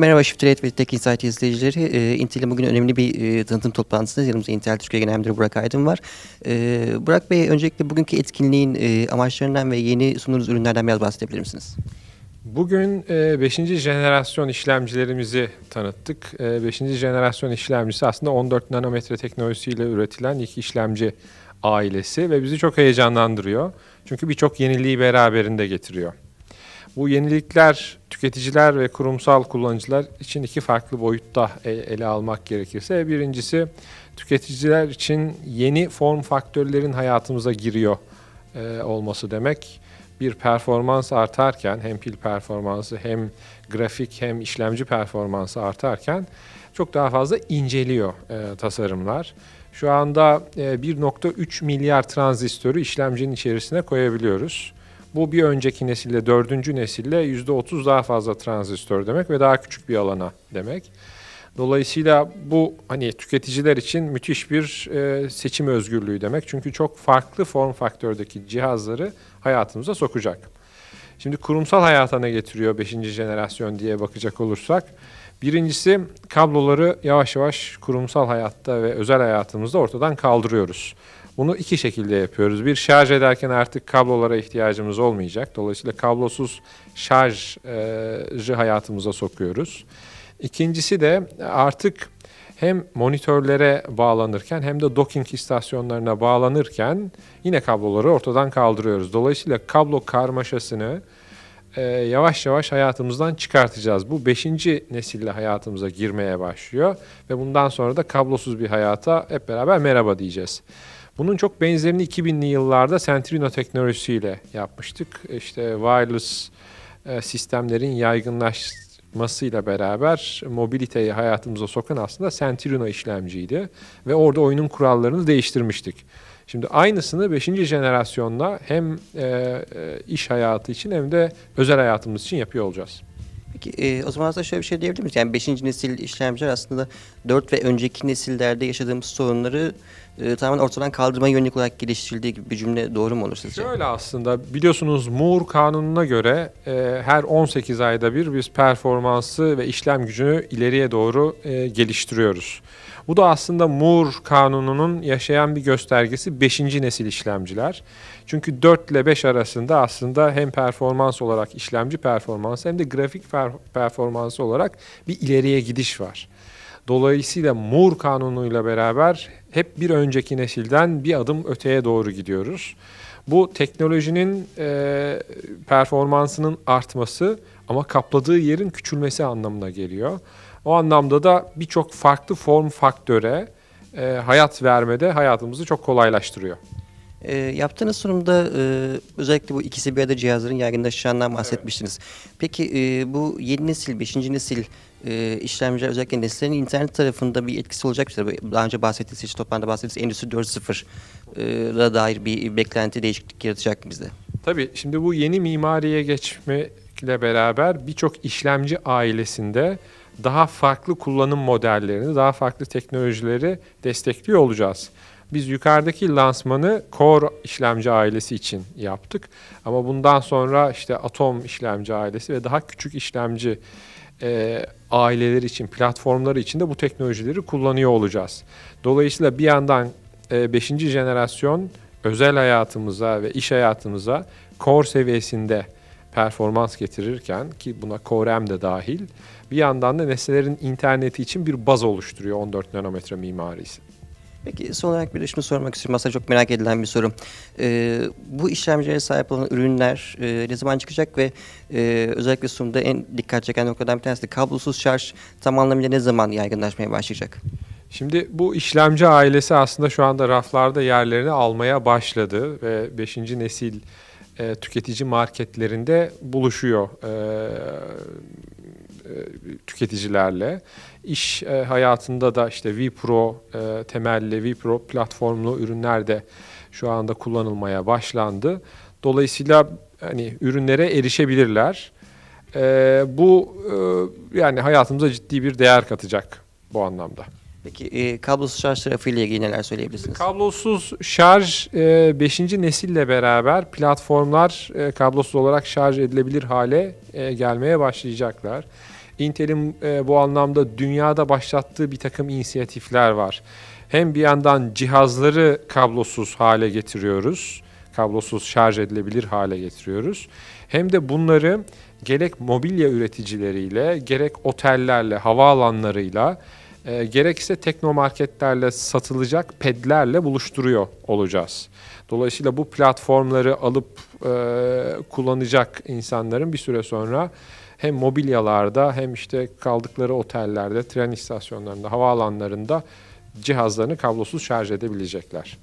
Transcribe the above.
Merhaba Shift ve Tech Insight izleyicileri. Ee, Intel'in bugün önemli bir e, tanıtım toplantısındayız. Yanımızda Intel Türkiye Genel Müdürü Burak Aydın var. Ee, Burak Bey öncelikle bugünkü etkinliğin e, amaçlarından ve yeni sunduğunuz ürünlerden biraz bahsedebilir misiniz? Bugün 5. jenerasyon işlemcilerimizi tanıttık. 5. jenerasyon işlemcisi aslında 14 nanometre teknolojisiyle üretilen ilk işlemci ailesi ve bizi çok heyecanlandırıyor. Çünkü birçok yeniliği beraberinde getiriyor. Bu yenilikler tüketiciler ve kurumsal kullanıcılar için iki farklı boyutta e- ele almak gerekirse birincisi tüketiciler için yeni form faktörlerin hayatımıza giriyor e, olması demek. Bir performans artarken hem pil performansı hem grafik hem işlemci performansı artarken çok daha fazla inceliyor e, tasarımlar. Şu anda e, 1.3 milyar transistörü işlemcinin içerisine koyabiliyoruz. Bu bir önceki nesille, dördüncü nesille %30 daha fazla transistör demek ve daha küçük bir alana demek. Dolayısıyla bu hani tüketiciler için müthiş bir e, seçim özgürlüğü demek. Çünkü çok farklı form faktördeki cihazları hayatımıza sokacak. Şimdi kurumsal hayata ne getiriyor 5. jenerasyon diye bakacak olursak. Birincisi kabloları yavaş yavaş kurumsal hayatta ve özel hayatımızda ortadan kaldırıyoruz. Bunu iki şekilde yapıyoruz. Bir şarj ederken artık kablolara ihtiyacımız olmayacak. Dolayısıyla kablosuz şarjı hayatımıza sokuyoruz. İkincisi de artık hem monitörlere bağlanırken hem de docking istasyonlarına bağlanırken yine kabloları ortadan kaldırıyoruz. Dolayısıyla kablo karmaşasını e, yavaş yavaş hayatımızdan çıkartacağız. Bu beşinci nesille hayatımıza girmeye başlıyor ve bundan sonra da kablosuz bir hayata hep beraber merhaba diyeceğiz. Bunun çok benzerini 2000'li yıllarda Centrino teknolojisiyle yapmıştık. İşte wireless e, sistemlerin yaygınlaşmasıyla beraber mobiliteyi hayatımıza sokan aslında Centrino işlemciydi ve orada oyunun kurallarını değiştirmiştik. Şimdi aynısını 5. jenerasyonla hem e, e, iş hayatı için hem de özel hayatımız için yapıyor olacağız. E, o zaman aslında şöyle bir şey diyebilir miyiz? Yani 5. nesil işlemciler aslında 4 ve önceki nesillerde yaşadığımız sorunları e, tamamen ortadan kaldırma yönelik olarak geliştirildiği gibi bir cümle doğru mu olur sizce? Şöyle aslında biliyorsunuz Moore kanununa göre e, her 18 ayda bir biz performansı ve işlem gücünü ileriye doğru e, geliştiriyoruz. Bu da aslında Moore kanununun yaşayan bir göstergesi 5. nesil işlemciler. Çünkü 4 ile 5 arasında aslında hem performans olarak işlemci performansı hem de grafik per- performansı olarak bir ileriye gidiş var. Dolayısıyla Moore kanunuyla beraber hep bir önceki nesilden bir adım öteye doğru gidiyoruz. Bu teknolojinin e, performansının artması ama kapladığı yerin küçülmesi anlamına geliyor. O anlamda da birçok farklı form faktöre e, hayat vermede hayatımızı çok kolaylaştırıyor. E, yaptığınız sunumda e, özellikle bu ikisi bir arada cihazların yaygınlaşacağından bahsetmiştiniz. Peki e, bu yeni nesil, 5. nesil e, işlemciler özellikle nesillerin internet tarafında bir etkisi olacak? Tabii Daha önce bahsettiğiniz, işte toplamda bahsettiğiniz Endüstri 4.0'a dair bir beklenti değişiklik yaratacak mı bizde? Tabii şimdi bu yeni mimariye geçmekle beraber birçok işlemci ailesinde daha farklı kullanım modellerini, daha farklı teknolojileri destekliyor olacağız. Biz yukarıdaki lansmanı Core işlemci ailesi için yaptık. Ama bundan sonra işte Atom işlemci ailesi ve daha küçük işlemci e, aileler için, platformları için de bu teknolojileri kullanıyor olacağız. Dolayısıyla bir yandan 5. jenerasyon özel hayatımıza ve iş hayatımıza core seviyesinde performans getirirken ki buna Core M de dahil bir yandan da nesnelerin interneti için bir baz oluşturuyor 14 nanometre mimarisi. Peki son olarak bir de şunu sormak istiyorum. Aslında çok merak edilen bir soru. Ee, bu işlemcilere sahip olan ürünler e, ne zaman çıkacak ve e, özellikle sunumda en dikkat çeken noktadan bir tanesi de kablosuz şarj tam anlamıyla ne zaman yaygınlaşmaya başlayacak? Şimdi bu işlemci ailesi aslında şu anda raflarda yerlerini almaya başladı ve 5. nesil e, tüketici marketlerinde buluşuyor e, e, tüketicilerle. İş e, hayatında da işte vPro e, temelli, vPro platformlu ürünler de şu anda kullanılmaya başlandı. Dolayısıyla hani ürünlere erişebilirler. E, bu e, yani hayatımıza ciddi bir değer katacak bu anlamda. Peki e, kablosuz şarj tarafıyla ilgili neler söyleyebilirsiniz? Kablosuz şarj 5. nesille beraber platformlar e, kablosuz olarak şarj edilebilir hale e, gelmeye başlayacaklar. Intel'in e, bu anlamda dünyada başlattığı bir takım inisiyatifler var. Hem bir yandan cihazları kablosuz hale getiriyoruz, kablosuz şarj edilebilir hale getiriyoruz. Hem de bunları gerek mobilya üreticileriyle, gerek otellerle, havaalanlarıyla, e, gerekse teknomarketlerle satılacak pedlerle buluşturuyor olacağız. Dolayısıyla bu platformları alıp e, kullanacak insanların bir süre sonra hem mobilyalarda hem işte kaldıkları otellerde, tren istasyonlarında, havaalanlarında cihazlarını kablosuz şarj edebilecekler.